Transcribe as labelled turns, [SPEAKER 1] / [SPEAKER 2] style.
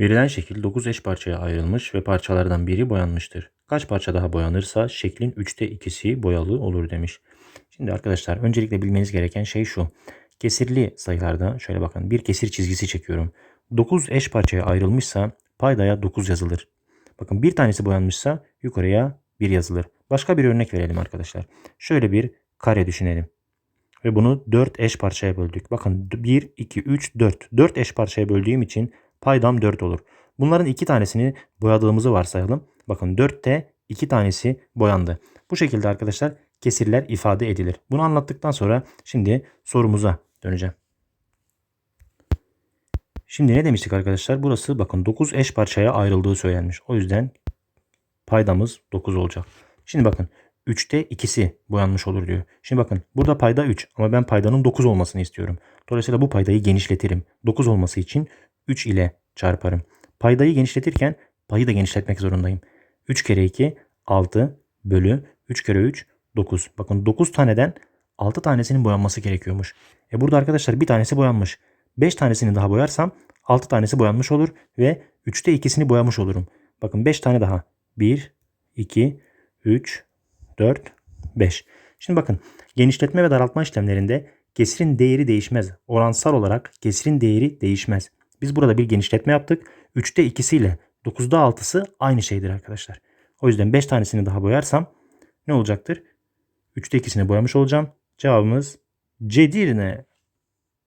[SPEAKER 1] Verilen şekil 9 eş parçaya ayrılmış ve parçalardan biri boyanmıştır. Kaç parça daha boyanırsa şeklin 3'te 2'si boyalı olur demiş. Şimdi arkadaşlar öncelikle bilmeniz gereken şey şu. Kesirli sayılarda şöyle bakın bir kesir çizgisi çekiyorum. 9 eş parçaya ayrılmışsa paydaya 9 yazılır. Bakın bir tanesi boyanmışsa yukarıya 1 yazılır. Başka bir örnek verelim arkadaşlar. Şöyle bir kare düşünelim. Ve bunu 4 eş parçaya böldük. Bakın 1, 2, 3, 4. 4 eş parçaya böldüğüm için paydam 4 olur. Bunların iki tanesini boyadığımızı varsayalım. Bakın 4'te iki tanesi boyandı. Bu şekilde arkadaşlar kesirler ifade edilir. Bunu anlattıktan sonra şimdi sorumuza döneceğim. Şimdi ne demiştik arkadaşlar? Burası bakın 9 eş parçaya ayrıldığı söylenmiş. O yüzden paydamız 9 olacak. Şimdi bakın 3'te ikisi boyanmış olur diyor. Şimdi bakın burada payda 3 ama ben paydanın 9 olmasını istiyorum. Dolayısıyla bu paydayı genişletirim. 9 olması için 3 ile çarparım. Paydayı genişletirken payı da genişletmek zorundayım. 3 kere 2 6 bölü 3 kere 3 9. Bakın 9 taneden 6 tanesinin boyanması gerekiyormuş. E burada arkadaşlar bir tanesi boyanmış. 5 tanesini daha boyarsam 6 tanesi boyanmış olur ve 3'te ikisini boyamış olurum. Bakın 5 tane daha. 1, 2, 3, 4, 5. Şimdi bakın genişletme ve daraltma işlemlerinde kesirin değeri değişmez. Oransal olarak kesirin değeri değişmez. Biz burada bir genişletme yaptık. 3'te ikisiyle 9'da 6'sı aynı şeydir arkadaşlar. O yüzden 5 tanesini daha boyarsam ne olacaktır? 3'te ikisini boyamış olacağım. Cevabımız Cedirne.